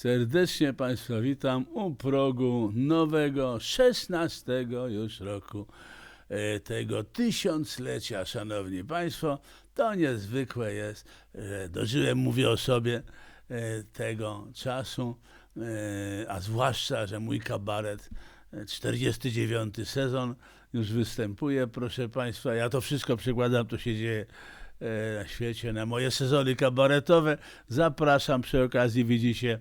Serdecznie Państwa witam u progu nowego, 16 już roku e, tego tysiąclecia, Szanowni Państwo. To niezwykłe jest, że dożyłem, mówię o sobie, e, tego czasu, e, a zwłaszcza, że mój kabaret, e, 49 sezon już występuje, proszę Państwa. Ja to wszystko przykładam, to się dzieje na świecie, na moje sezony kabaretowe. Zapraszam, przy okazji widzicie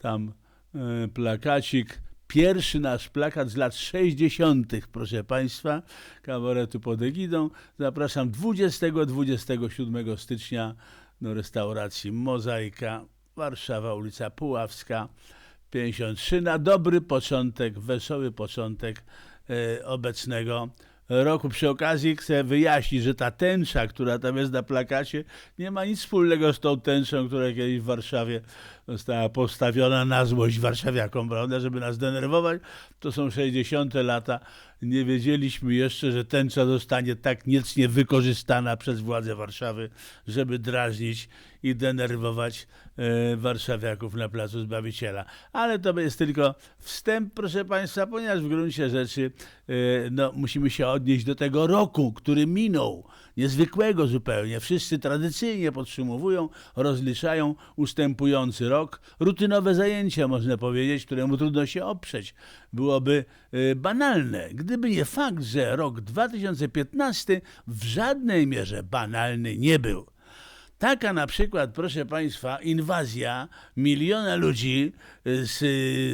tam e, plakacik. Pierwszy nasz plakat z lat 60., proszę Państwa, kabaretu pod egidą. Zapraszam 20-27 stycznia do restauracji Mozaika, Warszawa, ulica Puławska, 53 na dobry początek, wesoły początek e, obecnego roku. Przy okazji chcę wyjaśnić, że ta tęcza, która tam jest na plakacie, nie ma nic wspólnego z tą tęczą, która kiedyś w Warszawie została postawiona na złość warszawiakom, prawda, żeby nas denerwować. To są 60. lata. Nie wiedzieliśmy jeszcze, że tęcza zostanie tak niecnie wykorzystana przez władze Warszawy, żeby drażnić i denerwować e, warszawiaków na Placu Zbawiciela. Ale to jest tylko wstęp, proszę Państwa, ponieważ w gruncie rzeczy e, no, musimy się odnieść do tego roku, który minął, niezwykłego zupełnie. Wszyscy tradycyjnie podsumowują, rozliczają ustępujący rok. Rutynowe zajęcia, można powiedzieć, któremu trudno się oprzeć. Byłoby e, banalne, gdyby nie fakt, że rok 2015 w żadnej mierze banalny nie był. Taka na przykład, proszę Państwa, inwazja miliona ludzi y, z,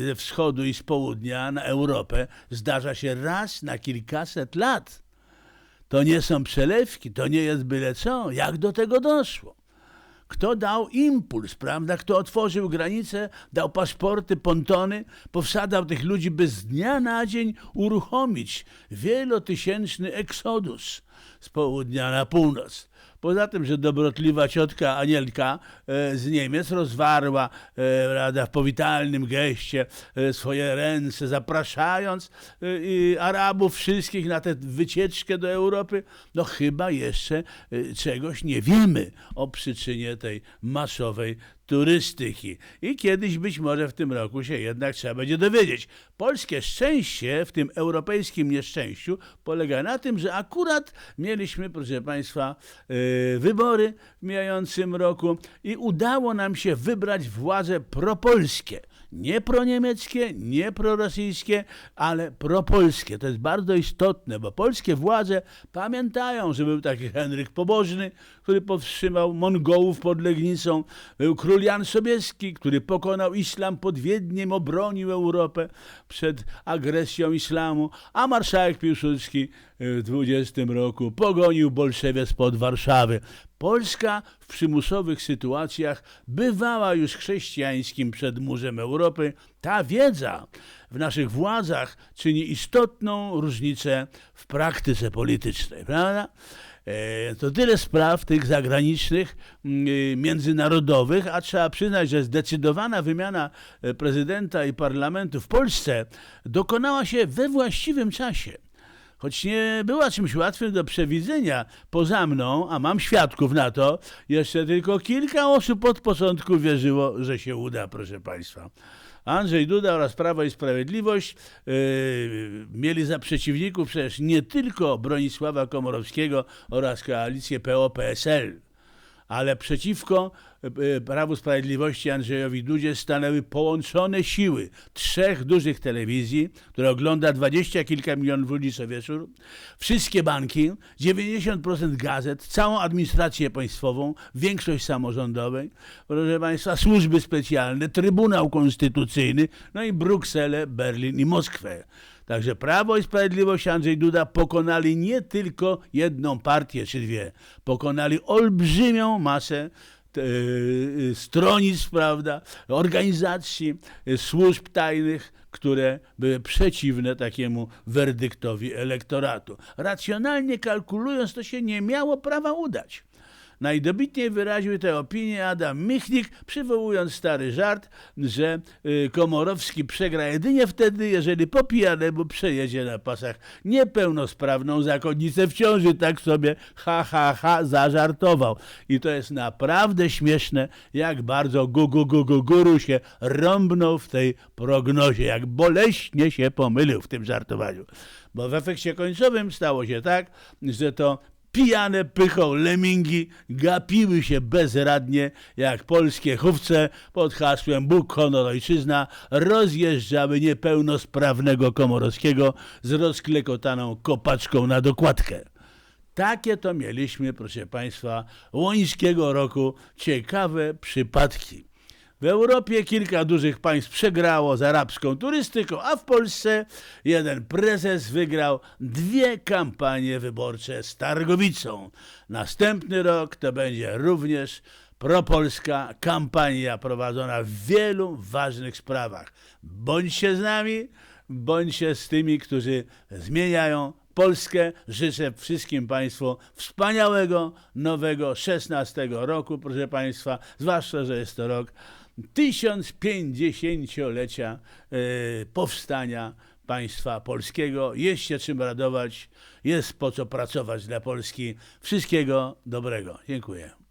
ze wschodu i z południa na Europę zdarza się raz na kilkaset lat. To nie są przelewki, to nie jest byle co. Jak do tego doszło? Kto dał impuls, prawda? Kto otworzył granice, dał paszporty, pontony, powsadzał tych ludzi, by z dnia na dzień uruchomić wielotysięczny eksodus z południa na północ. Poza tym, że dobrotliwa ciotka Anielka e, z Niemiec rozwarła e, prawda, w powitalnym geście e, swoje ręce, zapraszając e, Arabów wszystkich na tę wycieczkę do Europy, no chyba jeszcze e, czegoś nie wiemy o przyczynie tej masowej turystyki. I kiedyś być może w tym roku się jednak trzeba będzie dowiedzieć. Polskie szczęście w tym europejskim nieszczęściu polega na tym, że akurat mieliśmy, proszę Państwa, yy, wybory w mijającym roku i udało nam się wybrać władze propolskie. Nie proniemieckie, nie prorosyjskie, ale propolskie. To jest bardzo istotne, bo polskie władze pamiętają, że był taki Henryk Pobożny, który powstrzymał Mongołów pod Legnicą. Był król Jan Sobieski, który pokonał islam pod Wiedniem, obronił Europę przed agresją islamu, a marszałek Piłsudski w 20 roku pogonił bolszewie spod Warszawy. Polska w przymusowych sytuacjach bywała już chrześcijańskim przedmurzem Europy. Ta wiedza w naszych władzach czyni istotną różnicę w praktyce politycznej, prawda? E, To tyle spraw tych zagranicznych, y, międzynarodowych, a trzeba przyznać, że zdecydowana wymiana e, prezydenta i parlamentu w Polsce dokonała się we właściwym czasie choć nie była czymś łatwym do przewidzenia poza mną, a mam świadków na to, jeszcze tylko kilka osób od początku wierzyło, że się uda, proszę Państwa. Andrzej Duda oraz Prawo i Sprawiedliwość yy, mieli za przeciwników przecież nie tylko Bronisława Komorowskiego oraz koalicję PO-PSL, ale przeciwko Prawu Sprawiedliwości Andrzejowi Dudzie stanęły połączone siły trzech dużych telewizji, które ogląda dwadzieścia kilka milionów ludzi co wieczór, wszystkie banki, 90% gazet, całą administrację państwową, większość samorządowej, proszę Państwa, służby specjalne, Trybunał Konstytucyjny, no i Brukselę, Berlin i Moskwę. Także Prawo i Sprawiedliwość Andrzej Duda pokonali nie tylko jedną partię czy dwie, pokonali olbrzymią masę te, y, stronic, prawda, organizacji, y, służb tajnych, które były przeciwne takiemu werdyktowi elektoratu. Racjonalnie kalkulując, to się nie miało prawa udać. Najdobitniej wyraził tę opinię Adam Michnik, przywołując stary żart, że y, Komorowski przegra jedynie wtedy, jeżeli po pijanemu przejedzie na pasach niepełnosprawną zakonnicę w ciąży. Tak sobie ha, ha, ha zażartował. I to jest naprawdę śmieszne, jak bardzo Gugu Gugu Guru się rąbnął w tej prognozie, jak boleśnie się pomylił w tym żartowaniu. Bo w efekcie końcowym stało się tak, że to pijane pychą lemingi gapiły się bezradnie, jak polskie chówce pod hasłem Bóg, honor, ojczyzna rozjeżdżały niepełnosprawnego Komorowskiego z rozklekotaną kopaczką na dokładkę. Takie to mieliśmy, proszę Państwa, łońskiego roku ciekawe przypadki. W Europie kilka dużych państw przegrało z arabską turystyką, a w Polsce jeden prezes wygrał dwie kampanie wyborcze z Targowicą. Następny rok to będzie również propolska kampania prowadzona w wielu ważnych sprawach. Bądźcie z nami, bądźcie z tymi, którzy zmieniają Polskę. Życzę wszystkim Państwu wspaniałego nowego 16 roku, proszę Państwa, zwłaszcza, że jest to rok 1050-lecia e, powstania państwa polskiego. Jest się czym radować, jest po co pracować dla Polski. Wszystkiego dobrego. Dziękuję.